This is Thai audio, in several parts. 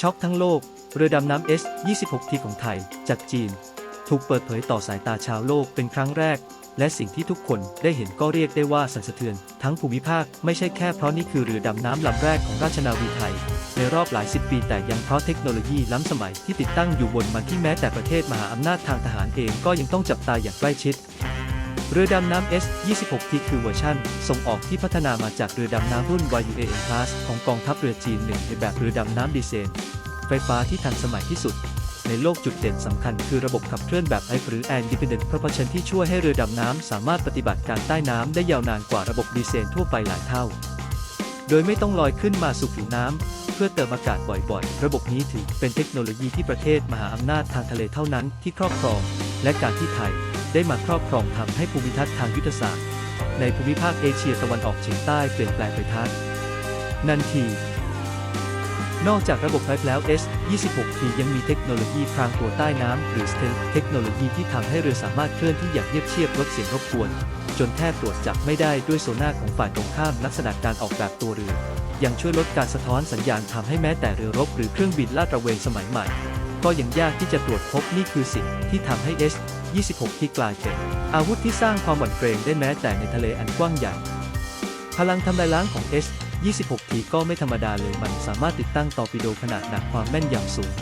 ช็อกทั้งโลก เรือดำน้ำ S-26T ของไทย จากจีน ถูกเปิดเผยต่อสายตาชาวโลกเป็นครั้งแรก และสิ่งที่ทุกคนได้เห็นก็เรียกได้ว่าสั่นสะเทือน ทั้งภูมิภาคไม่ใช่แค่เพราะนี่คือเรือดำน้ำลำแรกของราชนาวีไทย ในรอบหลายสิบปีแต่ยังเพราะเทคโนโลยีล้ำสมัยที่ติดตั้งอยู่บนมันที่แม้แต่ประเทศมหาอำนาจทางทหารเองก็ยังต้องจับตาอย่างใกล้ชิด เรือดำน้ำ S-26T คือเวอร์ชั่น ส่งออกที่พัฒนามาจากเรือดำน้ำรุ่น YUAM Class ของกองทัพเรือจีนหนึ่งในแบบเรือดำน้ำดีเซลไฟฟ้าที่ทันสมัยที่สุด ในโลกจุดเด่นสำคัญคือระบบขับเคลื่อนแบบ i หรือ Air Independent Propulsion ที่ช่วยให้เรือดำน้ำสามารถปฏิบัติการใต้น้ำได้ยาวนานกว่าระบบดีเซลทั่วไปหลายเท่า โดยไม่ต้องลอยขึ้นมาสู่ผิวน้ำเพื่อเติมอากาศบ่อยๆ ระบบนี้ถือเป็นเทคโนโลยีที่ประเทศมหาอำนาจทางทะเลเท่านั้นที่ครอบครอง และการที่ไทย ได้มาครอบครองทำให้ภูมิทัศน์ทางยุทธศาสตร์ ในภูมิภาคเอเชียตะวันออกเฉียงใต้เปลี่ยนแปลงไปทันนันทีนอกจากระบบไฟแล้ว S-26T ยังมีเทคโนโลยีพรางตัวใต้น้ำหรือ Stealth เทคโนโลยีที่ทำให้เรือสามารถเคลื่อนที่อย่างเงียบเชียบลดเสียงรบกวน จนแทบตรวจจับไม่ได้ด้วยโซน่าของฝ่ายตรงข้ามลักษณะการออกแบบตัวเรือ ยังช่วยลดการสะท้อนสัญญาณทำให้แม้แต่เรือรบหรือเครื่องบินลาดตระเวนสมัยใหม่ ก็ยังยากที่จะตรวจพบนี่คือสิ่งที่ทำให้ S-26 ที่กลายเป็นอาวุธที่สร้างความหวั่นเกรงได้แม้แต่ในทะเลอันกว้างใหญ่ พลังทำลายล้างของ S-26T ก็ไม่ธรรมดาเลยมันสามารถติดตั้งตอร์ปิโดขนาดหนักความแม่นยำสูง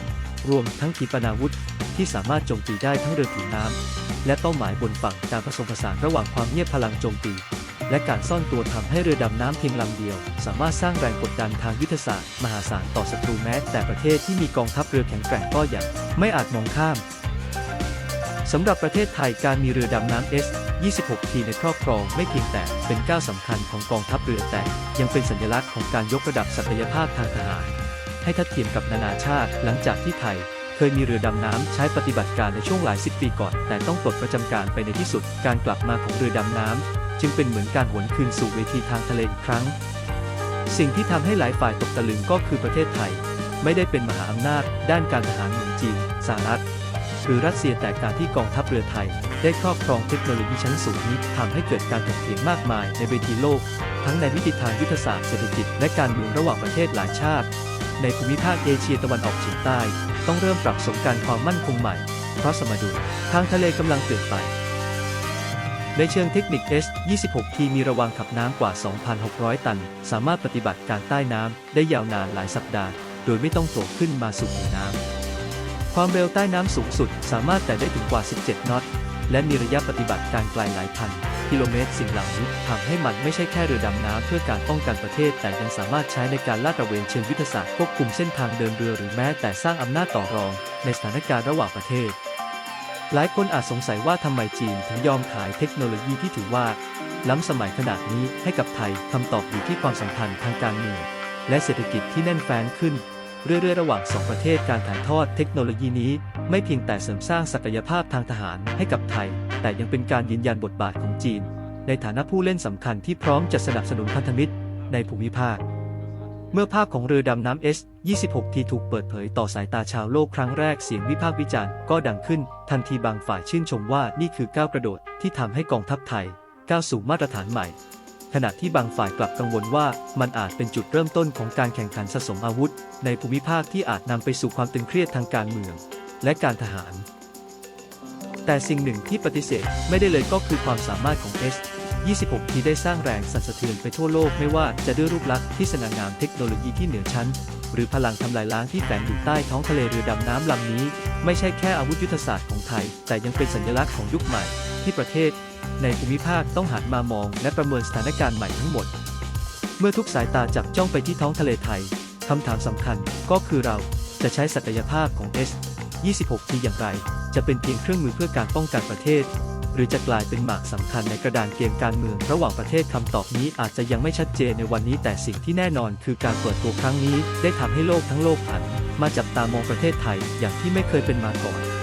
รวมทั้งขีปนาวุธที่สามารถโจมตีได้ทั้งเรือผิวน้ำและเป้าหมายบนฝั่งการผสมผสานระหว่างความเงียบพลังโจมตี และการซ่อนตัวทำให้เรือดำน้ำเพียงลำเดียว สามารถสร้างแรงกดดันทางยุทธศาสตร์ มหาศาลต่อศัตรูแม้ แต่ประเทศที่มีกองทัพเรือแข็งแกร่งก็ยังไม่อาจมองข้ามสำหรับประเทศไทยการมีเรือดำน้ำ S 26 ทีในครอบครองไม่เพียงแต่เป็นก้าวสำคัญของกองทัพเรือแต่ ยังเป็นสัญลักษณ์ของการยกระดับศักยภาพทางทหาร ให้ทัดเทียมกับนานาชาติ หลังจากที่ไทย เคยมีเรือดำน้ำใช้ปฏิบัติการในช่วงหลายสิบปีก่อน แต่ต้องปลดประจำการไปในที่สุด การกลับมาของเรือดำน้ำ จึงเป็นเหมือนการหวนคืนสู่เวทีทางทะเลอีกครั้ง สิ่งที่ทำให้หลายฝ่ายตกตะลึงก็คือประเทศไทย ไม่ได้เป็นมหาอำนาจ ด้านการทหารเหมือนจีนสหรัฐหรือรัสเซียแต่การที่กองทัพเรือไทย ได้ครอบครองเทคโนโลยีชั้นสูงนี้ทำให้เกิดการถกเถียงมากมายในเวทีโลก ทั้งในวิธีทางยุทธศาสตร์เศรษฐกิจและการเมืองระหว่างประเทศหลายชาติ ในภูมิภาคเอเชียตะวันออกเฉียงใต้ ต้องเริ่มปรับสมการความมั่นคงใหม่ เพราะสมดุลทางทะเลกำลังเปลี่ยนไป ในเชิงเทคนิค S-26T มีระวางขับน้ำกว่า 2,600 ตัน สามารถปฏิบัติการใต้น้ำได้ยาวนานหลายสัปดาห์ โดยไม่ต้องโผล่ขึ้นมาสู่ผิวน้ำ ความเร็วใต้น้ำสูงสุดสามารถแต่ได้ถึงกว่า 17 นอต และมีระยะปฏิบัติการไกลหลายพัน กิโลเมตรสิ่งเหล่านี้ทำให้มันไม่ใช่แค่เรือดำน้ำเพื่อการป้องกันประเทศ แต่ยังสามารถใช้ในการลาดตระเวนเชิงยุทธศาสตร์ควบคุมเส้นทางเดินเรือหรือแม้แต่สร้างอำนาจต่อรอง ในสถานการณ์ระหว่างประเทศ หลายคนอาจสงสัยว่าทำไมจีนถึงยอมขายเทคโนโลยีที่ถือว่า ล้ำสมัยขนาดนี้ให้กับไทยคำตอบอยู่ที่ความสัมพันธ์ทางการเมืองและเศรษฐกิจที่แน่นแฟ้นขึ้น เรื่อยๆ ระหว่างสองประเทศการถ่ายทอดเทคโนโลยีนี้ ไม่เพียงแต่เสริมสร้างศักยภาพทางทหารให้กับไทย แต่ยังเป็นการยืนยันบทบาทของจีน ในฐานะผู้เล่นสำคัญที่พร้อมจะสนับสนุนพันธมิตรในภูมิภาค เมื่อภาพของเรือดำน้ำ S 26ทีถูกเปิดเผยต่อสายตาชาวโลกครั้งแรกเสียงวิพากษ์วิจารณ์ก็ดังขึ้น ทันทีบางฝ่ายชื่นชมว่านี่คือก้าวกระโดดที่ทำให้กองทัพไทย ก้าวสู่มาตรฐานใหม่ ขณะที่บางฝ่ายกลับกังวลว่ามันอาจเป็นจุดเริ่มต้นของการแข่งขันสะสมอาวุธ ในภูมิภาคที่อาจนำไปสู่ความตึงเครียดทางการเมือง และการทหาร แต่สิ่งหนึ่งที่ปฏิเสธไม่ได้เลยก็คือความสามารถของ S 26 ที่ได้สร้างแรงสั่นสะเทือนไปทั่วโลกไม่ว่าจะด้วยรูปลักษณ์ที่สง่างามเทคโนโลยีที่เหนือชั้น หรือพลังทำลายล้างที่แฝงอยู่ใต้ท้องทะเลเรือดำน้ำลำนี้ ไม่ใช่แค่อาวุธยุทธศาสตร์ของไทย แต่ยังเป็นสัญลักษณ์ของยุคใหม่ ที่ประเทศ ในภูมิภาคต้องหันมามอง และประเมินสถานการณ์ใหม่ทั้งหมด เมื่อทุกสายตาจับจ้องไปที่ท้องทะเลไทยคำถามสำคัญก็คือเราจะใช้ศักยภาพของ S 26 ที่อย่างไร จะเป็นเพียงเครื่องมือเพื่อการป้องกันประเทศ หรือจะกลายเป็นหมากสำคัญในกระดานเกมการเมืองระหว่างประเทศคำตอบนี้อาจจะยังไม่ชัดเจนในวันนี้แต่สิ่งที่แน่นอนคือการเปิดตัวครั้งนี้ได้ทำให้โลกทั้งโลกหัน มาจับตามองประเทศไทยอย่างที่ไม่เคยเป็นมาก่อน